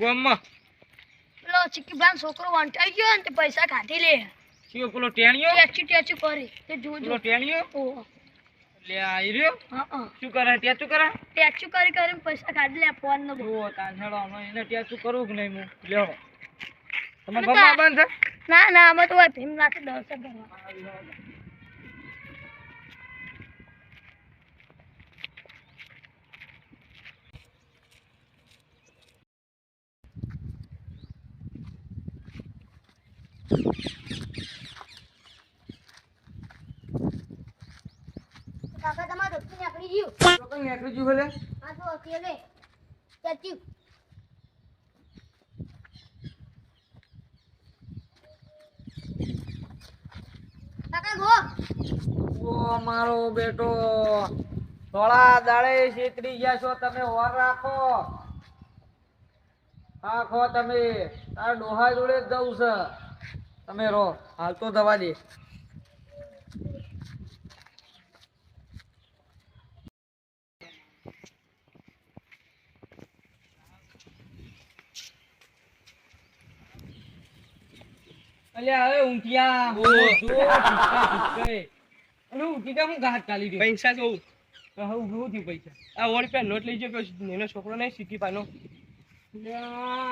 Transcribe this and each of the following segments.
ગામમાં. પેલો ચીકીભાઈ છોકરો વંટાઈ ગયો ને તે પૈસા કાઢી લે. કયો પેલો ટેણિયો? ટેચી ટેચી કરે. તે પેલો જોજો ટેણિયો? ઓ. લે આઈ રહ્યો? હા શું કરે? ત્યાં શું કરે? ટેચી કરી કરીને પૈસા કાઢી લે ફોન નો જુઓ તાંછડો એને ત્યાં કરું કરવું કે નહીં હું? લ્યો. તમે ગોમમાં બંધ ના ના અમે તો ભીમ નાખી દર્શન કરવા. કાકા તમારે દોસ્તી નીકળી ગયું. તો નીકળી ગયું ભલે? આ તો અત્યારે ટેચી કાકા ગો. ઓ મારો બેટો. થોડા દાડે છેતરી ગયા છો તમે ઓર રાખો. રાખો તમે. તારા ડોહા જોડે જ જવું છે. તમે રહો હાલ તો દવા દે. અલ્યા જો. ઊંઘી હું ઘાટ રહ્યો પૈસા તો હવે ઊભું થયું પૈસા? આ રૂપિયા નોટ લઈ ગયો એનો છોકરો નહીં સીટી પાનો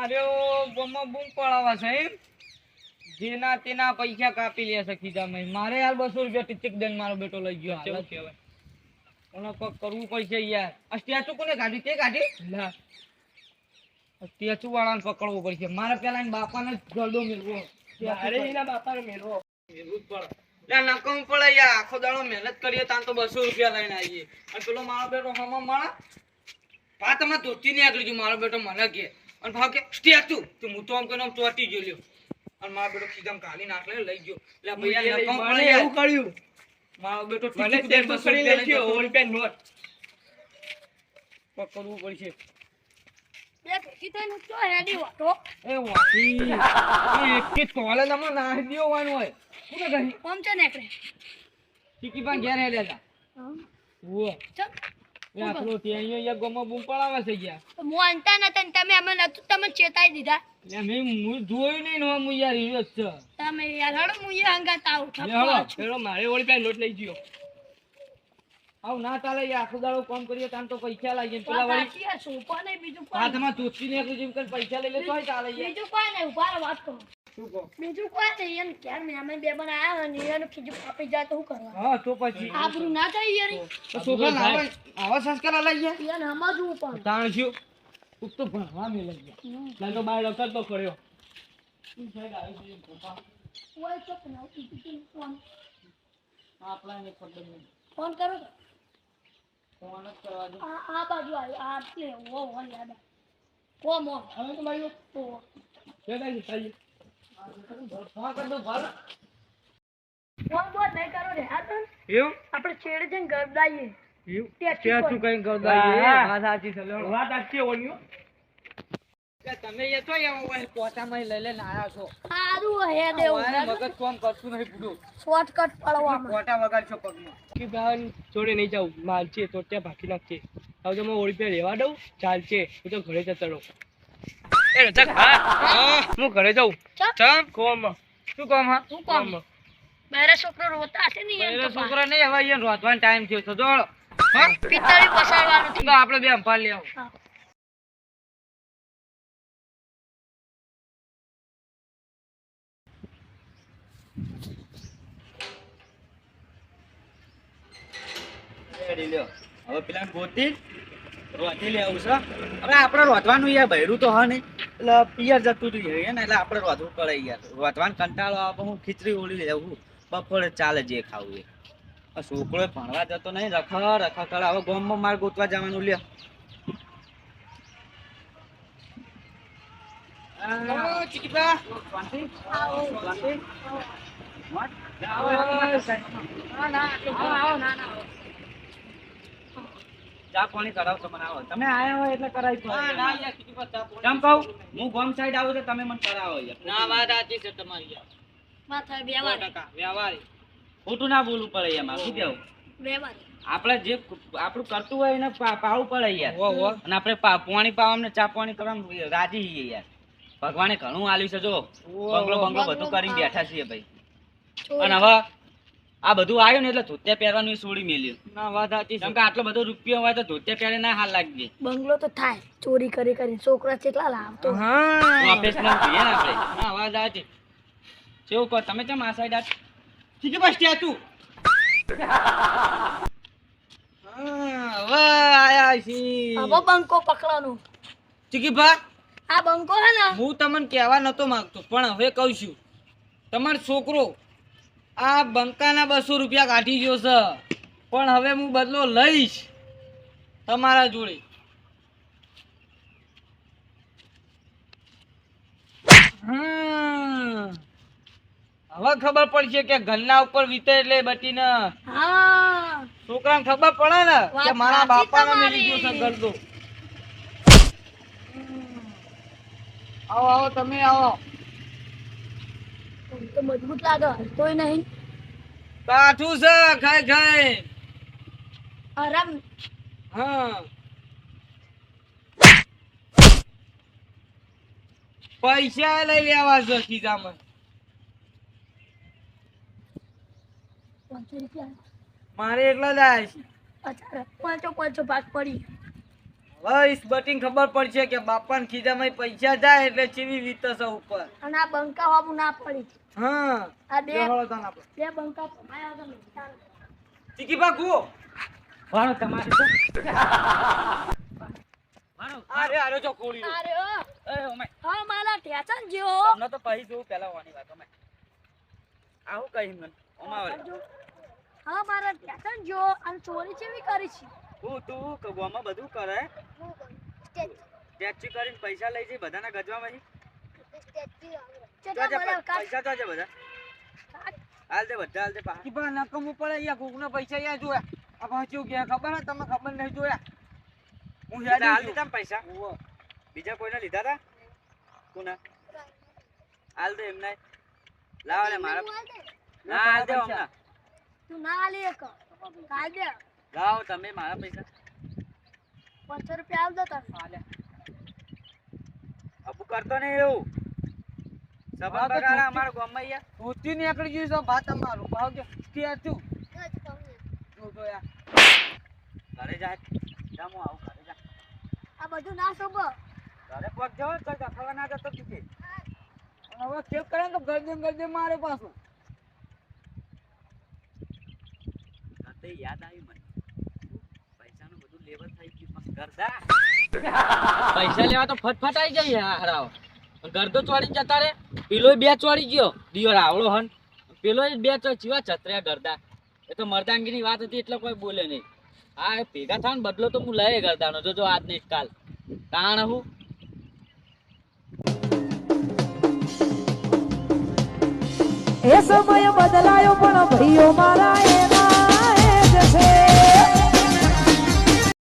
અરે ગમમાં બૂમ પડાવા છે એમ? જેના તેના પૈસા કાપી લે છે ખીજામાં મારે હાલ બસો રૂપિયા ટિચિક દઈને મારો બેટો લઈ ગયો. હાલ કહેવાય? કોક કરવું પડશે યાર. આ સ્ટેચ્યુ કોને કાઢી તે કાઢી? સ્ટેચ્યુ વાળાને પકડવો પડશે. મારે પેલા બાપાને જ ગરડો મેળવો મારે એના બાપાને મેળવો મેળવું જ પડે. નકમ પડે યાર. આખો દાડો મહેનત કરીએ ત્યાં તો બસો રૂપિયા લઈને આવીએ. અને પેલો મારો બેટો હમણાં મારા પા તમે ધોતી નહીં આગળ મારો બેટો મને કે. અને ભાવ કે સ્ટેચ્યુ. તો હું તો આમ કરીને ચોટી ગયો લ્યો. અને મારો બેટો ખીજામ કાલી નાખલે લઈ ગયો. એટલે ભૈયા નકમ પણ એવું કર્યું મારો બેટો મને કરી રૂપિયા લઈ ગયો. સો લઈને રૂપિયા નોટ પકડવું પડશે તો ઘેર હેડ્યા હતા આપણો ત્યાં અહીંયા ગમો બૂમ પડાવે છે યાર તો નતા ને તમે અમે નતું તમે ચેતાઈ દીધા એટલે મેં હું જોયું નહીં ને હું યાર રહ્યો છે તમે યાર હળો હું એ હંગાત આવું લે ઠપકો હળો. છું. પેલો મારે સો રૂપિયા નોટ લઈ ગયો આવું ના ચાલે યાર આખો દાડો કામ કરીએ તાન તો પૈસા લાગી પેલા વળી સોપા બીજું કોઈ હાથમાં તૂટતી ને જેમ કરીને પૈસા લઈ લે તોય ચાલે. યાર બીજું કોઈ નહીં, ઊભા વાત કરો. શું કહો બીજું કોઈ નહીં, એને ક્યારે મહેમાન બે પણ આયા હોય ને એનું ખીજું કાપી જાય તો શું કરવા? હા તો પછી આબરૂ ના થાય યાર. તો છોકરા આવા આવા સંસ્કાર લઈ ગયા એને સમજવું પણ. તાણ શું તું તો ભણવા મેં લઈ ગયા હમ. ના તો બાર રખડતો કર્યો ફોન. આપણા કરો તો. ફોન જ કરવા દો આ આ બાજુ આવ્યો, આ એટલે ઓ ઓ યાદ કોમ મો. હવે તો આપણે છેડે જઈને ગરદાઈએ. કઈ વાત સાચી છે વાત આખી ઓળ્યું તમે એ તો પોતામાં લઈ લઈને આયા છો. સારું હે દેવું. મગજ કામ કરતું નહીં પૂરું શોર્ટકટ પડવામાં. કોટા વગાડશો પગમાં. કે ભાઈ જોડે નહીં જાઉં. માલ છે તો ત્યાં ભાગી નાખશે હવે તો હું રૂપિયા રહેવા દઉં. ચાલશે હું તો ઘરે જતો રહું. એ ચક હા. હું. ઘરે જાઉં. ચમ. કોમ. શું કોમ? હા શું કોમ. મારા છોકરો રોતા હશે ને એમ. છોકરો નહીં હવે અહીંયા રોતવાનો ટાઈમ થયો તો દોડો હા. પિત્તળી પસાડવાનું તો આપણે બે અંપાલ લઈ આવો હવે પેલા ગોતી રોતી લે આવું છે. હવે આપણે રોધવાનું યાર ભૈરું તો હા નહીં. એટલે પિયર જતું હતું એને એટલે આપણે રોધવું પડે યાર. રોધવાનું કંટાળો આવે હું ખીચડી ઓળી લેવું બપોરે ચાલે જે ખાવું એ. છોકરો ભણવા જતો નહીં રખા રખા કરે હવે ગોમમાં માર ગોતવા જવાનું લે આવો, ચીકીબા. ચા પાણી કરાવશો મને આવો. તમે આયા હોય એટલે કરાવી દો. ના, ના, યાર, ચીકીબા, ચા પાણી. કેમ કહું? હું ગામ સાઈડ આવું તો તમે મને કરાવો યાર ના વાત સાચી છે તમારી યાર. માથા સો વ્યવહાર. ખોટું ના બોલવું પડે શું કેવું? વ્યવહાર. આપણે જે આપણું કરતું હોય એને પાવું પડે યાર. અને આપણે પા- પાવા પાવામાં ચા પાણી કરવામાં રાજી છીએ યાર. ભગવાને ઘણું આલ્યું છે જો. બંગલો બંગલો બધું કરીને બેઠા છીએ ભાઈ. અને હવે આ બધું આવ્યું ને એટલે ધોતિયા પહેરવાનું છોડી મેલ્યું ના વાત સાચી કેમ કે આટલો બધો રૂપિયો હોય તો ધોતિયા પહેરે ના હાલ લાગી બંગલો તો થાય. ચોરી કરી કરી છોકરા કેટલા લાવતો. હા. ઓફિસમાં જઈએ ને આપણે. ના વાત સાચી. કેવું કહો તમે કેમ આ સાઈડ આ ઠીક છે બસ ત્યાં તું. હવે આયા છીએ. હવે બંકો પકડવાનું આ બંકો હે ને? હું તમને કહેવા નતો માંગતો પણ હવે કહું છું. તમારો છોકરો આ બંકાના બસો રૂપિયા કાઢી ગયો છે. પણ હવે હું બદલો લઈશ તમારા જોડે. હવે ખબર પડશે કે ઘરના ઉપર વીતે એટલે બટીને ને છોકરાને ખબર પડે ને કે મારા બાપા બાપાને. મેલી ગયો છે ગરદો આવો આવો તમે આવો. તો મજબૂત લાગે હલતોય નહીં. કાઠું છે ખાઈ ખાઈ. આરામ. હા. પૈસા લઈ લેવા છે ખીજામાં. મારે એકલા જાય પાંચસો પાંચસો ભાગ પડી. હવે ઈસ બટીને ખબર પડશે કે બાપાને ખીજામાં પૈસા જાય એટલે ચીવી વીતે છે ઉપર. અને આ બંકા વાબુ ના પડી. હા. આ બે. બે બંકા ભમાયા તો ચાલે. ચીકીભા કૂવો. વાળો તમારે તો વાળો. અરે અરે જો કોળી અરે ઓ, એ ઓમે હા માલા ટેચન જેવો. તમને તો પહી જો પહેલા વાની વાત ઓમે આવું કહી મને. ઓમા હા મારા ટેચન જો અને ચોરી ચેવી કરી છે? તું તું બધું કરે? કરીને પૈસા લઈ જઈ બધાના ગજવામાંથી પૈસા તો છે બધા? હાલ દે બધા હાલ દે પાછા. પણ નકમ ઉપર અહીંયા કોકના પૈસા અહીંયા જોયા. આ પહોંચ્યું ગયા ખબર હે તમે ખબર નહીં જોયા. હું બીજા હાલ દીધા ને પૈસા. બીજા કોઈને લીધા હતા કોના? હાલ દે એમને. લાવ લે મારા ના હાલ દે હમણાં. તું ના હાલી એક. કાઢ દે. લાવ તમે મારા પૈસા. પાંચસો રૂપિયા આલ દો અબુ કરતો ને એવું. હા, બગાડા અમારા ગામમાં અહીંયા. ધોતી નીકળી ગયું છે ભાત અમારું. ભાવ કે ક્યાં છું જો તો. યાર. ઘરે જા. જા હું આવું ઘરે જા. આ બધું ના શોભો. ઘરે પગ જવો તો દખવા ના જતો પીછે હવે ચેક કરે ને તો ગરદે ને ગરદે મારે પાછું. યાદ આવી મને પૈસાનું બધું લેવલ થઈ ગયું પણ કરતા પૈસા લેવા તો ફટફટ આવી જાય હરાવ ગરદો ચોડી જતા રે પેલો બે ચોડી ગયો. દિયો રાવળો હન. પેલો બે ચો ચીવા છત્ર્યા ગરદા એ તો મર્દાંગીની વાત હતી એટલે કોઈ બોલે નહીં. હા એ ભેગા થાય ને બદલો તો હું લઈએ ગરદાનો જો જો આજ નહીં કાલ. તાણ હું. એ સમય બદલાયો પણ ભાઈઓ મારા એના એ જ છે.